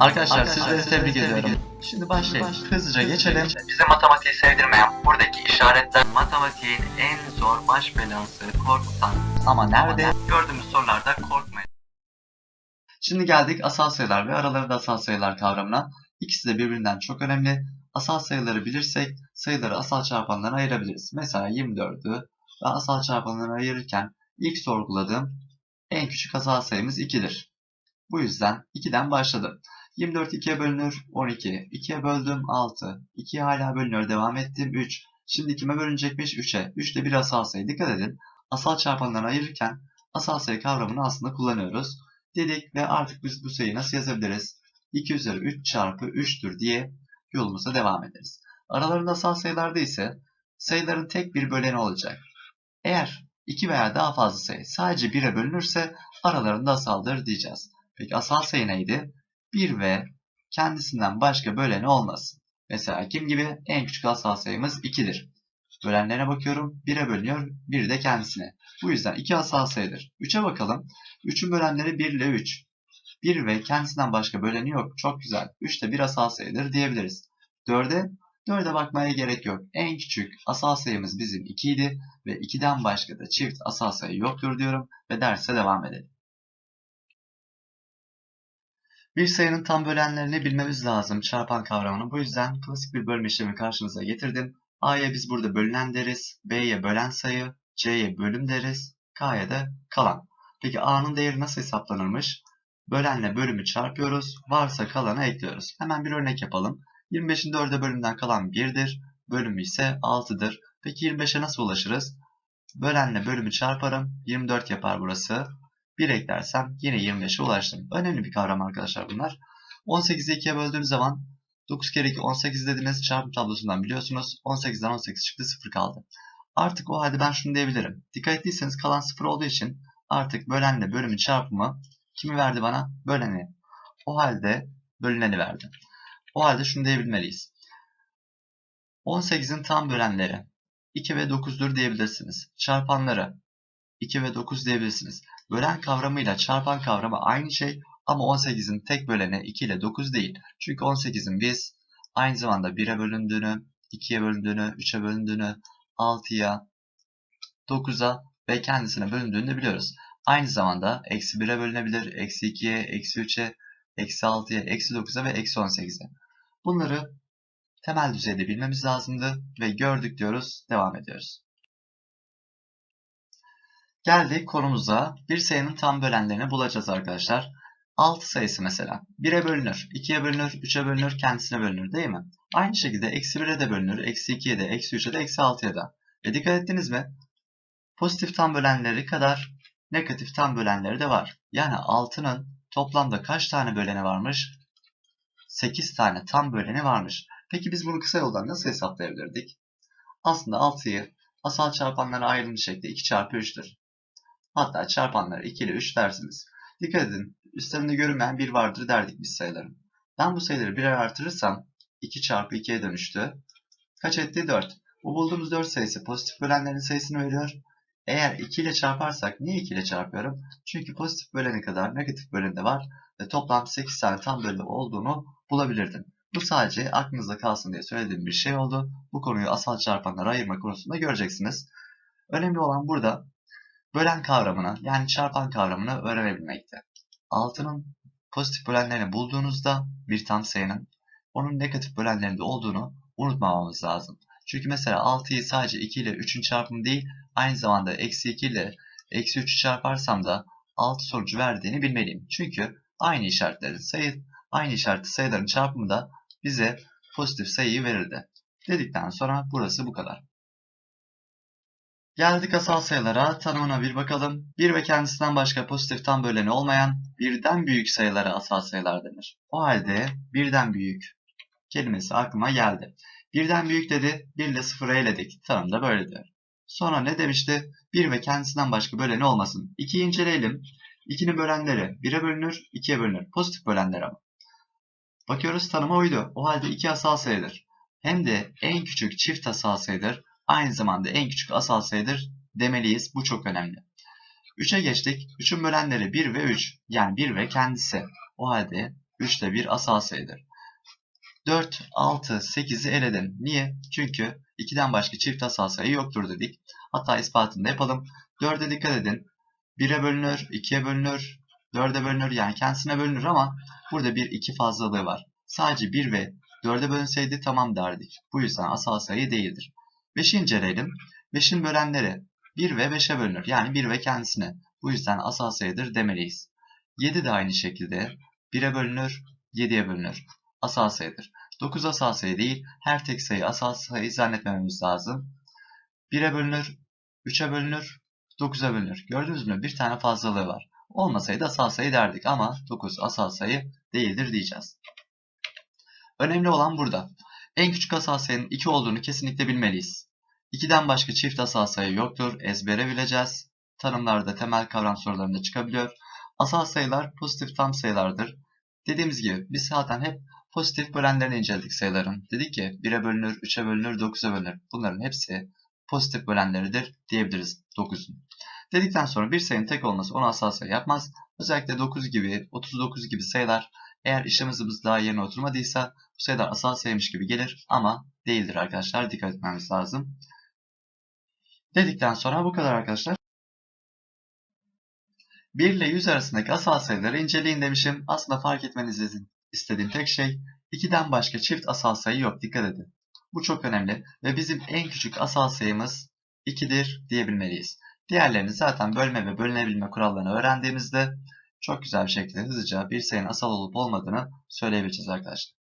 Arkadaşlar sizleri tebrik ediyorum. Şimdi başlayalım. Hızlıca geçelim. Bize matematiği sevdirmeyen buradaki işaretler matematiğin en zor baş belası korkutan. Ama nerede? Gördüğümüz sorularda korkmayın. Şimdi geldik asal sayılar ve aralarında asal sayılar kavramına. İkisi de birbirinden çok önemli. Asal sayıları bilirsek sayıları asal çarpanlarına ayırabiliriz. Mesela 24'ü ben asal çarpanlarına ayırırken ilk sorguladığım en küçük asal sayımız 2'dir. Bu yüzden 2'den başladım. 24 2'ye bölünür 12. 2'ye böldüm 6. 2'ye hala bölünür devam ettim 3. Şimdi kime bölünecekmiş 3'e. 3 de bir asal sayı. Dikkat edin. Asal çarpanlarını ayırırken asal sayı kavramını aslında kullanıyoruz. Dedik ve artık biz bu sayıyı nasıl yazabiliriz? 2 üzeri 3 çarpı 3'tür diye yolumuza devam ederiz. Aralarında asal sayılarda ise sayıların tek bir böleni olacak. Eğer 2 veya daha fazla sayı sadece 1'e bölünürse aralarında asaldır diyeceğiz. Peki asal sayı neydi? 1 ve kendisinden başka böleni olmasın. Mesela kim gibi? En küçük asal sayımız 2'dir. Bölenlerine bakıyorum. 1'e bölünüyor, 1 de kendisine. Bu yüzden 2 asal sayıdır. 3'e bakalım. 3'ün bölenleri 1 ile 3. 1 ve kendisinden başka böleni yok. Çok güzel. 3 de bir asal sayıdır diyebiliriz. 4'e 4'e bakmaya gerek yok. En küçük asal sayımız bizim 2 idi ve 2'den başka da çift asal sayı yoktur diyorum ve derse devam edelim. Bir sayının tam bölenlerini bilmemiz lazım çarpan kavramını. Bu yüzden klasik bir bölme işlemi karşınıza getirdim. A'ya biz burada bölünen deriz, B'ye bölen sayı, C'ye bölüm deriz, K'ya da kalan. Peki A'nın değeri nasıl hesaplanırmış? Bölenle bölümü çarpıyoruz, varsa kalanı ekliyoruz. Hemen bir örnek yapalım. 25'in 4'e bölümden kalan 1'dir, bölümü ise 6'dır. Peki 25'e nasıl ulaşırız? Bölenle bölümü çarparım, 24 yapar burası. 1 eklersem yine 25'e ulaştım. Önemli bir kavram arkadaşlar bunlar. 18'i 2'ye böldüğüm zaman 9 kere 2 18 dediniz çarpım tablosundan biliyorsunuz. 18'den 18 çıktı 0 kaldı. Artık o halde ben şunu diyebilirim. Dikkat ettiyseniz kalan 0 olduğu için artık bölenle bölümün çarpımı kimi verdi bana? Böleni. O halde bölüneni verdi. O halde şunu diyebilmeliyiz. 18'in tam bölenleri 2 ve 9'dur diyebilirsiniz. Çarpanları 2 ve 9 diyebilirsiniz. Bölen kavramıyla çarpan kavramı aynı şey ama 18'in tek böleni 2 ile 9 değil. Çünkü 18'in biz aynı zamanda 1'e bölündüğünü, 2'ye bölündüğünü, 3'e bölündüğünü, 6'ya, 9'a ve kendisine bölündüğünü de biliyoruz. Aynı zamanda eksi 1'e bölünebilir, eksi 2'ye, eksi 3'e, eksi 6'ya, eksi 9'a ve eksi 18'e. Bunları temel düzeyde bilmemiz lazımdı ve gördük diyoruz, devam ediyoruz. Geldik konumuza. Bir sayının tam bölenlerini bulacağız arkadaşlar. 6 sayısı mesela. 1'e bölünür, 2'ye bölünür, 3'e bölünür, kendisine bölünür değil mi? Aynı şekilde eksi 1'e de bölünür, eksi 2'ye de, eksi 3'e de, eksi 6'ya da. Ve dikkat ettiniz mi? Pozitif tam bölenleri kadar negatif tam bölenleri de var. Yani 6'nın toplamda kaç tane böleni varmış? 8 tane tam böleni varmış. Peki biz bunu kısa yoldan nasıl hesaplayabilirdik? Aslında 6'yı asal çarpanlara ayrılmış şekilde 2 çarpı 3'tür. Hatta çarpanları 2 ile 3 dersiniz. Dikkat edin. Üstlerinde görünmeyen 1 vardır derdik biz sayıların. Ben bu sayıları birer artırırsam 2 çarpı 2'ye dönüştü. Kaç etti? 4. Bu bulduğumuz 4 sayısı pozitif bölenlerin sayısını veriyor. Eğer 2 ile çarparsak niye 2 ile çarpıyorum? Çünkü pozitif bölene kadar negatif böleni de var. Ve toplam 8 tane tam böleni olduğunu bulabilirdim. Bu sadece aklınızda kalsın diye söylediğim bir şey oldu. Bu konuyu asal çarpanlara ayırma konusunda göreceksiniz. Önemli olan burada bölen kavramını yani çarpan kavramını öğrenebilmekte. 6'nın pozitif bölenlerini bulduğunuzda bir tam sayının onun negatif bölenlerinde olduğunu unutmamamız lazım. Çünkü mesela 6'yı sadece 2 ile 3'ün çarpımı değil aynı zamanda eksi 2 ile eksi 3'ü çarparsam da 6 sonucu verdiğini bilmeliyim. Çünkü aynı işaretlerin sayı, aynı işaretli sayıların çarpımı da bize pozitif sayıyı verirdi. Dedikten sonra burası bu kadar. Geldik asal sayılara. Tanımına bir bakalım. 1 ve kendisinden başka pozitif tam böleni olmayan birden büyük sayılara asal sayılar denir. O halde birden büyük kelimesi aklıma geldi. Birden büyük dedi. 1 ile 0'ı eledik. Tanım da böyledir. Sonra ne demişti? 1 ve kendisinden başka böleni olmasın. 2'yi inceleyelim. 2'nin bölenleri 1'e bölünür, 2'ye bölünür. Pozitif bölenler ama. Bakıyoruz tanıma uydu. O halde 2 asal sayıdır. Hem de en küçük çift asal sayıdır aynı zamanda en küçük asal sayıdır demeliyiz. Bu çok önemli. 3'e geçtik. 3'ün bölenleri 1 ve 3. Yani 1 ve kendisi. O halde 3 ile 1 asal sayıdır. 4, 6, 8'i eledim. Niye? Çünkü 2'den başka çift asal sayı yoktur dedik. Hatta ispatını da yapalım. 4'e dikkat edin. 1'e bölünür, 2'ye bölünür, 4'e bölünür yani kendisine bölünür ama burada bir 2 fazlalığı var. Sadece 1 ve 4'e bölünseydi tamam derdik. Bu yüzden asal sayı değildir. 5'i inceleyelim. 5'in bölenleri 1 ve 5'e bölünür. Yani 1 ve kendisine. Bu yüzden asal sayıdır demeliyiz. 7 de aynı şekilde 1'e bölünür, 7'ye bölünür. Asal sayıdır. 9 asal sayı değil, her tek sayı asal sayı zannetmememiz lazım. 1'e bölünür, 3'e bölünür, 9'a bölünür. Gördünüz mü? Bir tane fazlalığı var. Olmasaydı asal sayı derdik ama 9 asal sayı değildir diyeceğiz. Önemli olan burada. En küçük asal sayının 2 olduğunu kesinlikle bilmeliyiz. 2'den başka çift asal sayı yoktur. Ezbere bileceğiz. Tanımlarda temel kavram sorularında çıkabiliyor. Asal sayılar pozitif tam sayılardır. Dediğimiz gibi biz zaten hep pozitif bölenlerini inceledik sayıların. Dedik ki 1'e bölünür, 3'e bölünür, 9'a bölünür. Bunların hepsi pozitif bölenleridir diyebiliriz 9'un. Dedikten sonra bir sayının tek olması onu asal sayı yapmaz. Özellikle 9 gibi, 39 gibi sayılar eğer işlem hızımız daha yerine oturmadıysa bu sayılar asal sayıymış gibi gelir ama değildir arkadaşlar. Dikkat etmemiz lazım. Dedikten sonra bu kadar arkadaşlar. 1 ile 100 arasındaki asal sayıları inceleyin demişim. Aslında fark etmenizi istediğim tek şey 2'den başka çift asal sayı yok. Dikkat edin. Bu çok önemli ve bizim en küçük asal sayımız 2'dir diyebilmeliyiz. Diğerlerini zaten bölme ve bölünebilme kurallarını öğrendiğimizde çok güzel bir şekilde hızlıca bir sayının asal olup olmadığını söyleyebileceğiz arkadaşlar.